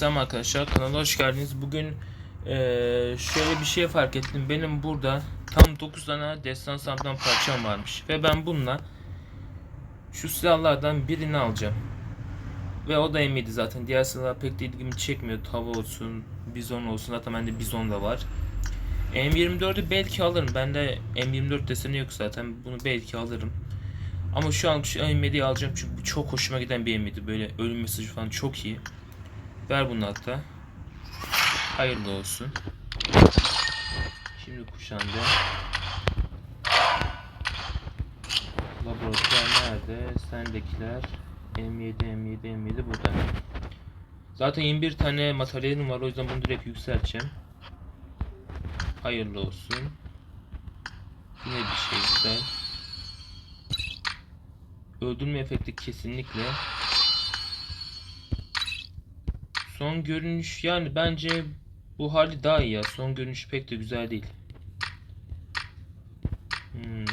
selam arkadaşlar kanala hoş geldiniz. Bugün eee, şöyle bir şey fark ettim. Benim burada tam 9 tane destan sandan parçam varmış. Ve ben bununla şu silahlardan birini alacağım. Ve o da M7 zaten. Diğer silahlar pek de ilgimi çekmiyor. Tava olsun, bizon olsun. Zaten bende bizon da var. M24'ü belki alırım. Bende M24 deseni yok zaten. Bunu belki alırım. Ama şu an şu M7'yi alacağım çünkü bu çok hoşuma giden bir M7. Böyle ölüm mesajı falan çok iyi. Ver bunu hatta. Hayırlı olsun. Şimdi kuşandı. Laboratuvar nerede? Sendekiler. M7, M7, M7 burada. Zaten 21 tane materyalim var o yüzden bunu direkt yükselteceğim. Hayırlı olsun. Yine bir şey güzel. Öldürme efekti kesinlikle. Son görünüş yani bence bu hali daha iyi ya. Son görünüş pek de güzel değil. Hmm,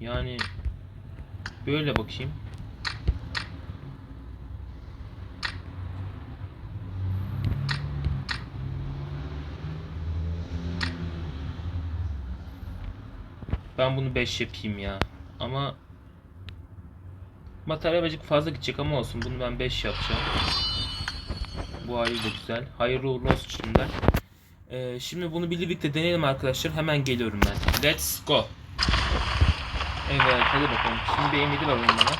yani böyle bakayım. Ben bunu 5 yapayım ya. Ama materyal birazcık fazla gidecek ama olsun. Bunu ben 5 yapacağım. Bu hali de güzel. Hayırlı uğurlu olsun şimdiden. Ee, şimdi bunu birlikte deneyelim arkadaşlar. Hemen geliyorum ben. Let's go. Evet hadi bakalım. Şimdi bir M7 var onun bana.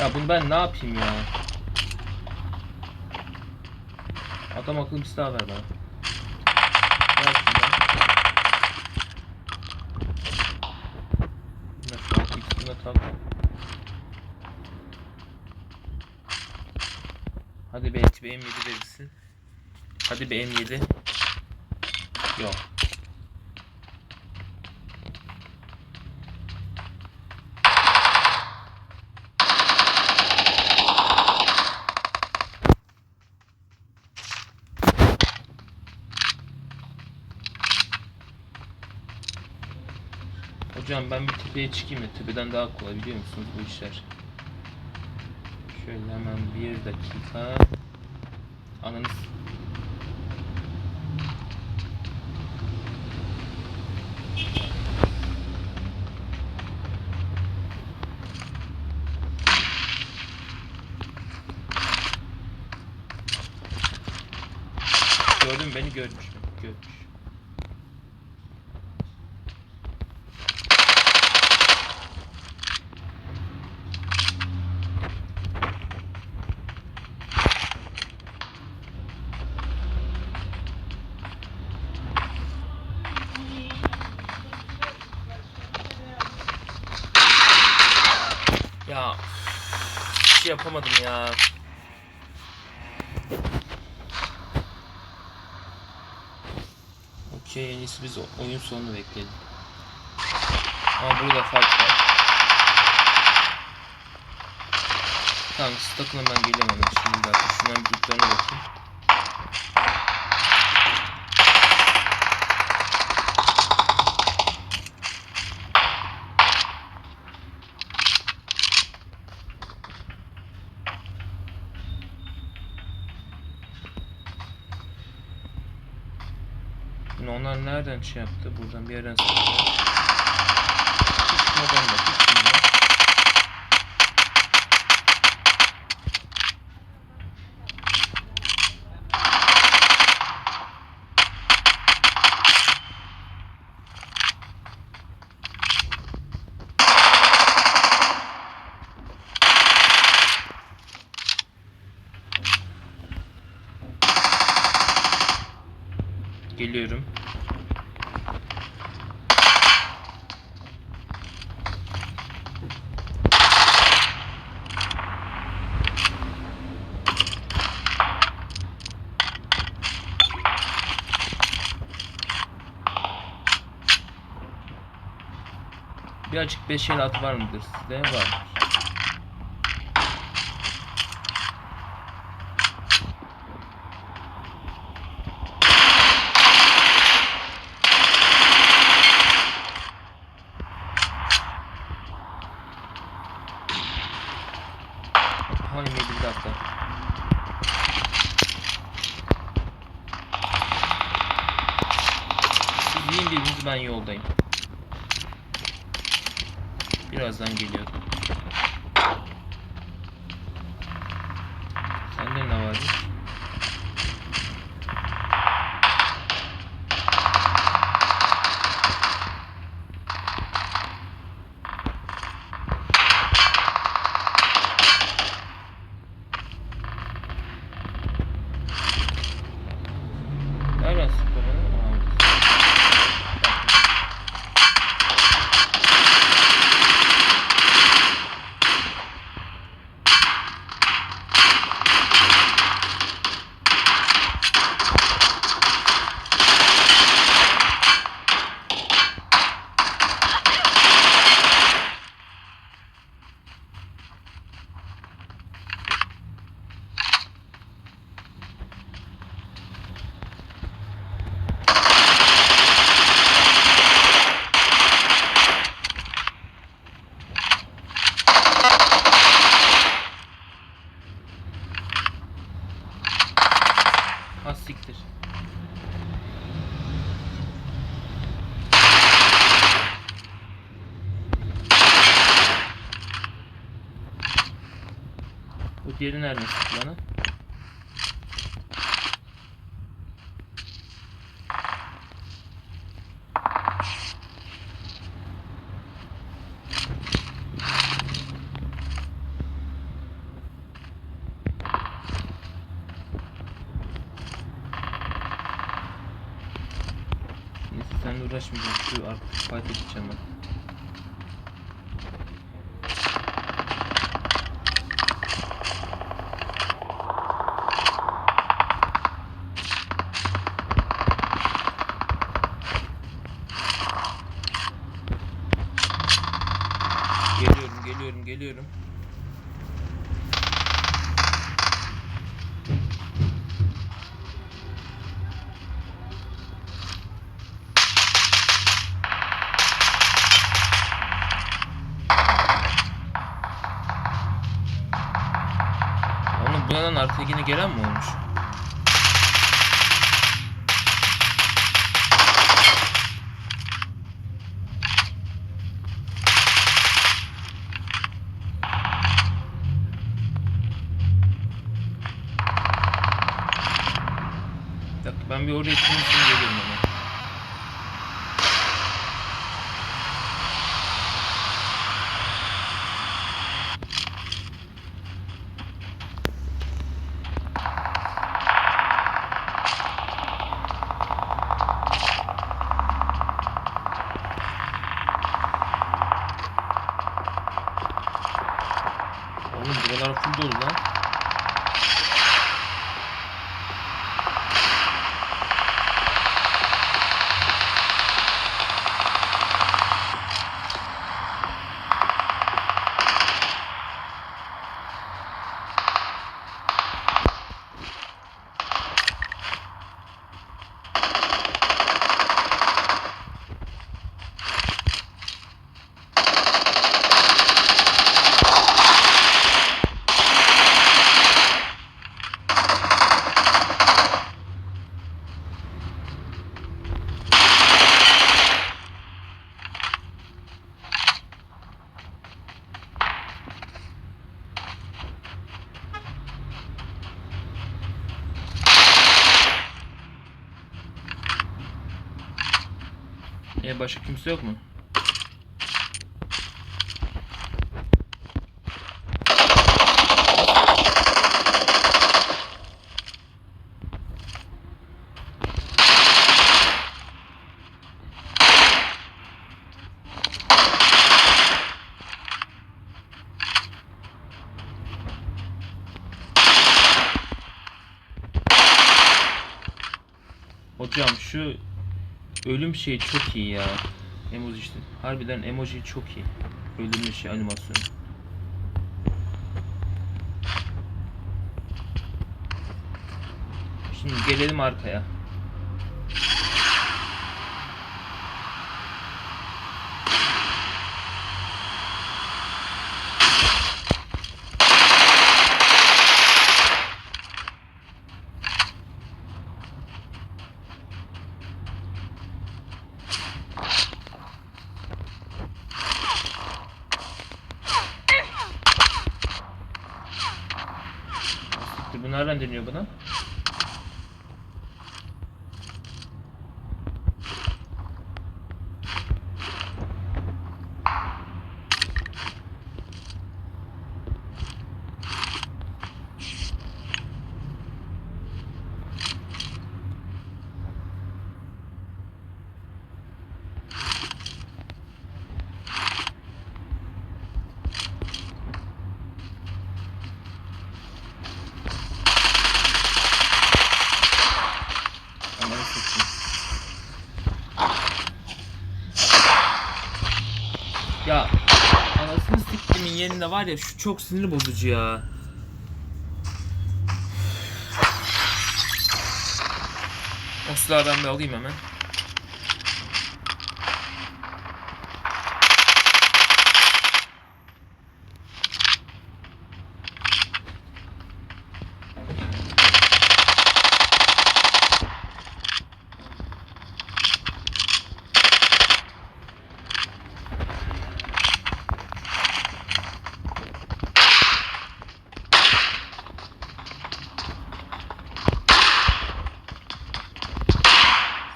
Ya bunu ben ne yapayım ya? Adam akıllı bir silah ver bana. Ver. Hadi belki bir M7 verirsin. Hadi bir M7. Yok. Hocam ben bir tepeye çıkayım ya. Tepeden daha kolay biliyor musunuz bu işler. Şöyle hemen bir dakika. Ananız. Gördün beni görmüş mü? Görmüş. Yapamadım ya. Okey en iyisi biz oyun sonunu bekleyelim. Ama burada fark var. Tamam takılın ben hemen şimdi zaten. Şundan bir lootlarına bakayım. Şimdi onlar nereden şey yaptı? Buradan bir yerden. Hiç şundan da, hiç şundan. Geliyorum. Birazcık 5 el at var mıdır sizde? Var. Hani bir dakika. Ben yoldayım. Birazdan geliyor. Sende ne var? Nereden sıktı bana? Aa, Ha siktir. Bu diğeri nereden sıktı bana? Neyse seninle uğraşmayacağım. Şu arka fight'a gideceğim ben. Artık yine gelen mi olmuş? Ben bir oraya dolu lan. E başka kimse yok mu? Hocam şu ölüm şeyi çok iyi ya. Emoji işte. Harbiden emoji çok iyi. Ölüm şey animasyonu. Şimdi gelelim arkaya. Dur bu nereden deniyor buna? Ya anasını siktimin yerinde var ya şu çok sinir bozucu ya. O ben bir alayım hemen.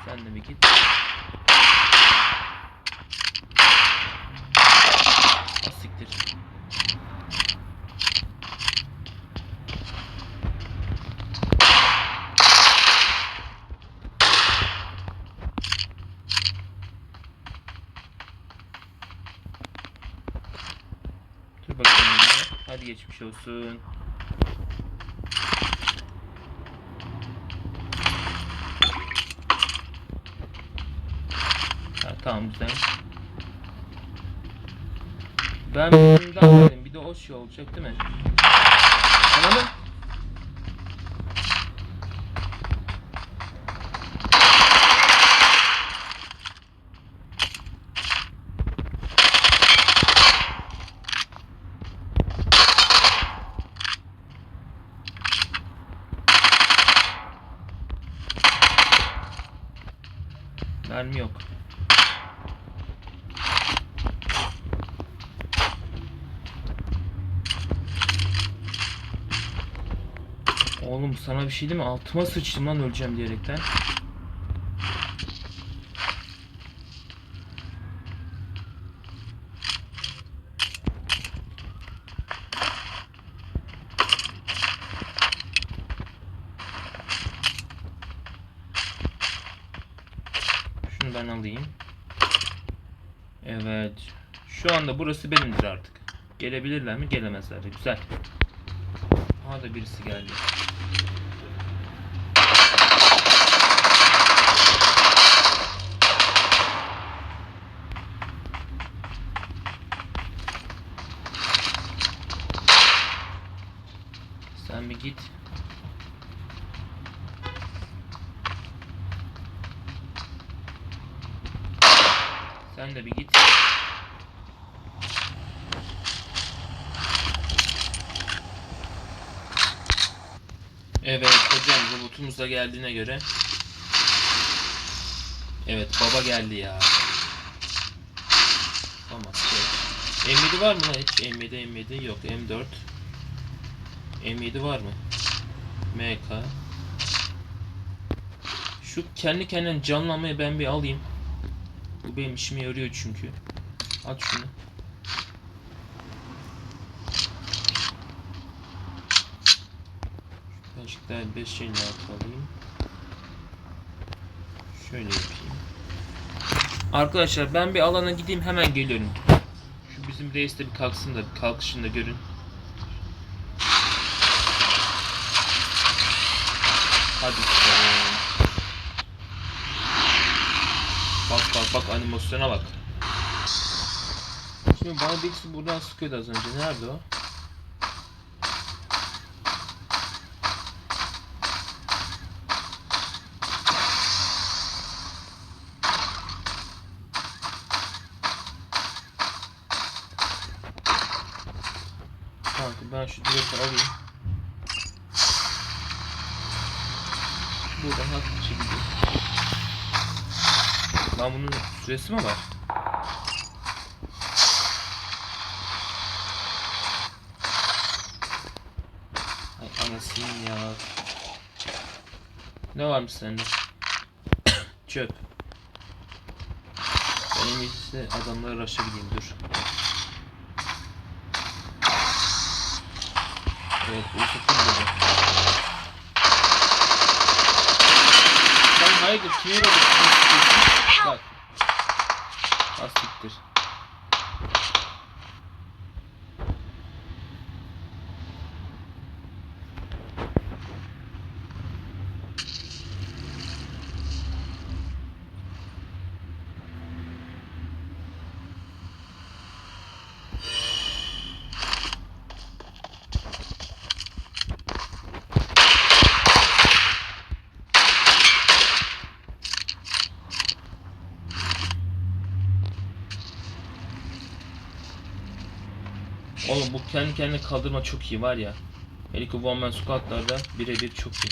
Sen de bir git. Az siktir. Dur bakalım. bir de. Hadi geçmiş olsun. Ha, tamam güzel. Ben bundan dedim. Bir de o şey olacak değil mi? Anladın? Mermi yok. Oğlum sana bir şey değil mi? Altıma sıçtım lan öleceğim diyerekten. Şunu ben alayım. Evet. Şu anda burası benimdir artık. Gelebilirler mi? Gelemezler. Güzel. Aha da birisi geldi. Sen bir git. Sen de bir git. Evet hocam robotumuz da geldiğine göre. Evet baba geldi ya. Tamam. evet. M7 var mı hiç? M7 M7 yok M4. M7 var mı? MK. Şu kendi kendine canlanmayı ben bir alayım. Bu benim işime yarıyor çünkü. At şunu. Kaşıklar 5 50 alayım. Şöyle yapayım. Arkadaşlar ben bir alana gideyim hemen geliyorum. Şu bizim reis de bir kalksın da bir kalkışını da görün. Hadi bakalım. Bak bak bak animasyona bak. Şimdi bana birisi buradan sıkıyordu az önce. Nerede o? Kanka ben şu direkti alayım. Buradan hafif çekeceğim. Lan süresi mi var? Ay anasını ya? Ne varmış sende? Çöp. Ben en iyisi adamlara raşa gideyim dur. Evet bu sakın dedi. Sen hayırdır kime bakıyorsun? Bak. Az Oğlum bu kendi kendine kaldırma çok iyi var ya. Hele ki One Man Squat'larda birebir çok iyi.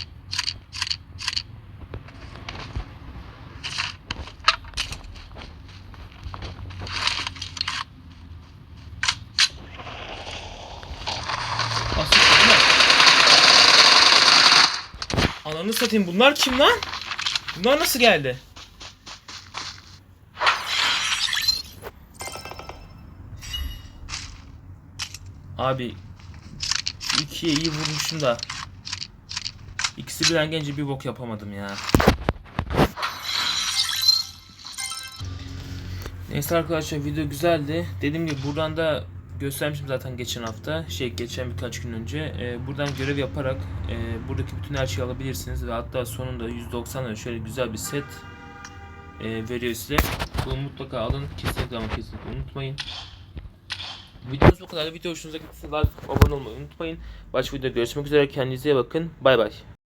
Ananı satayım bunlar kim lan? Bunlar nasıl geldi? Abi ikiye iyi vurmuşum da ikisi birden gelince bir bok yapamadım ya. Neyse arkadaşlar video güzeldi. Dediğim gibi buradan da göstermiştim zaten geçen hafta. Şey geçen birkaç gün önce. Ee, buradan görev yaparak e, buradaki bütün her şeyi alabilirsiniz ve hatta sonunda 190 lira şöyle güzel bir set e, veriyor size. Bunu mutlaka alın. Kesinlikle ama kesinlikle unutmayın. Videomuz bu kadar. Video hoşunuza gittiyse like, abone olmayı unutmayın. Başka videoda görüşmek üzere. Kendinize iyi bakın. Bay bay.